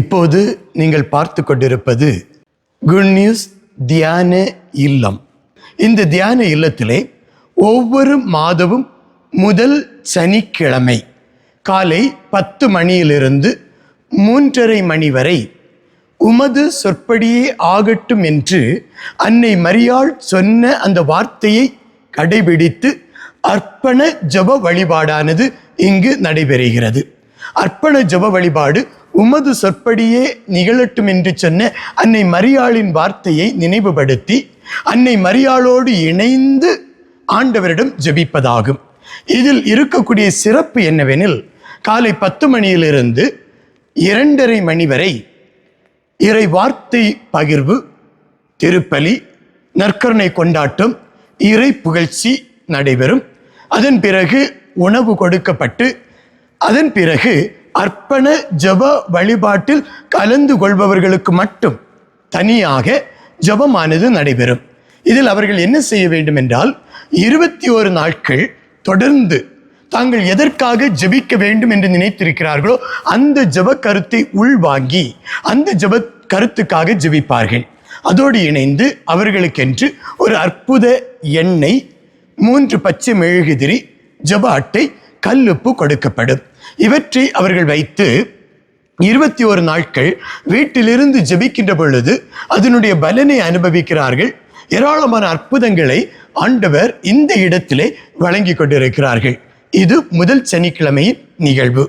இப்போது நீங்கள் பார்த்து கொண்டிருப்பது குட் நியூஸ் தியான இல்லம். இந்த தியான இல்லத்திலே ஒவ்வொரு மாதமும் முதல் சனிக்கிழமை காலை பத்து மணியிலிருந்து மூன்றரை மணி வரை உமது சொற்படியே ஆகட்டும் என்று அன்னை மரியாள் சொன்ன அந்த வார்த்தையை கடைபிடித்து அர்ப்பண ஜப வழிபாடானது இங்கு நடைபெறுகிறது. அர்ப்பண ஜப வழிபாடு உமது சொற்படியே நிகழட்டும் என்று சொன்ன அன்னை மரியாளின் வார்த்தையை நினைவுபடுத்தி அன்னை மரியாளோடு இணைந்து ஆண்டவரிடம் ஜெபிப்பதாகும். இதில் இருக்கக்கூடிய சிறப்பு என்னவெனில் காலை பத்து மணியிலிருந்து இரண்டரை மணி வரை இறை வார்த்தை பகிர்வு திருப்பலி நற்கருணை கொண்டாட்டம் இறை புகழ்ச்சி நடைபெறும். அதன் பிறகு உணவு கொடுக்கப்பட்டு அதன் பிறகு அர்ப்பண ஜப வழிபாட்டில் கலந்து கொள்பவர்களுக்கு மட்டும் தனியாக ஜபமானது நடைபெறும். இதில் அவர்கள் என்ன செய்ய வேண்டும் என்றால் இருபத்தி ஒரு நாட்கள் தொடர்ந்து தாங்கள் எதற்காக ஜெபிக்க வேண்டும் என்று நினைத்திருக்கிறார்களோ அந்த ஜெப கருத்தை உள்வாங்கி அந்த ஜெப கருத்துக்காக ஜெபிப்பார்கள். அதோடு இணைந்து அவர்களுக்கென்று ஒரு அற்புத எண்ணெய் மூன்று பச்சை மெழுகுதிரி ஜப அட்டை கல்லுப்பு கொடுக்கப்படும். இவற்றை அவர்கள் வைத்து இருபத்தி ஒரு நாட்கள் வீட்டிலிருந்து ஜெபிக்கின்ற பொழுது அதனுடைய பலனை அனுபவிக்கிறார்கள். ஏராளமான அற்புதங்களை ஆண்டவர் இந்த இடத்திலே வழங்கி கொண்டிருக்கிறார்கள். இது முதல் சனிக்கிழமையின் நிகழ்வு.